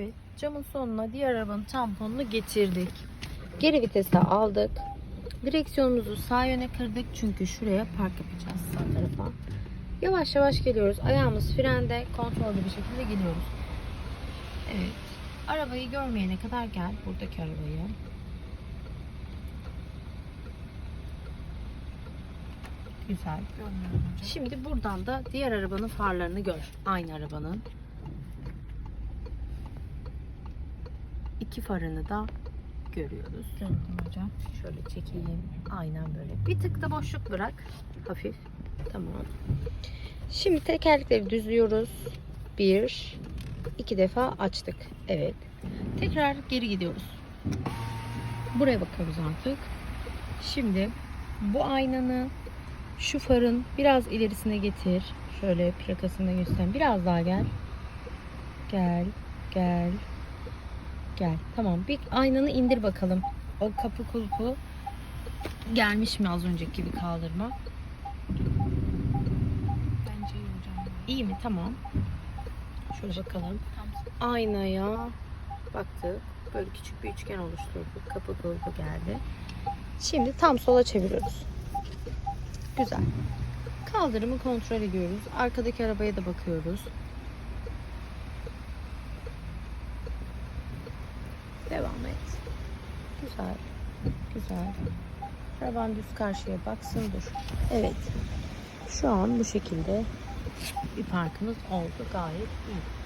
Evet camın sonuna diğer arabanın tamponunu getirdik. Geri vitese aldık. Direksiyonumuzu sağ yöne kırdık çünkü şuraya park yapacağız sağ tarafa. Yavaş yavaş geliyoruz. Ayağımız frende kontrollü bir şekilde geliyoruz. Evet. Arabayı görmeyene kadar gel. Buradaki arabayı. Güzel. Şimdi buradan da diğer arabanın farlarını gör. Aynı arabanın. İki farını da görüyoruz. Gördüm hocam. Şöyle çekeyim. Aynen böyle. Bir tık da boşluk bırak. Hafif. Tamam. Şimdi tekerlekleri düzlüyoruz. Bir, iki defa açtık. Evet. Tekrar geri gidiyoruz. Buraya bakıyoruz artık. Şimdi bu aynanı şu farın biraz ilerisine getir. Şöyle plakasını göster. Biraz daha gel. Gel. Gel. Gel. Tamam. Bir aynanı indir bakalım. O kapı kulpu gelmiş mi az önceki gibi kaldırma? Bence iyi hocam. İyi mi? Tamam. Şöyle bakalım. Aynaya baktık. Böyle küçük bir üçgen oluşturduk. Kapı kulpu geldi. Şimdi tam sola çeviriyoruz. Güzel. Kaldırımı kontrol ediyoruz. Arkadaki arabaya da bakıyoruz. Devam et. Güzel. Güzel. Araban düz karşıya baksın dur. Evet. Şu an bu şekilde bir parkımız oldu. Gayet iyi.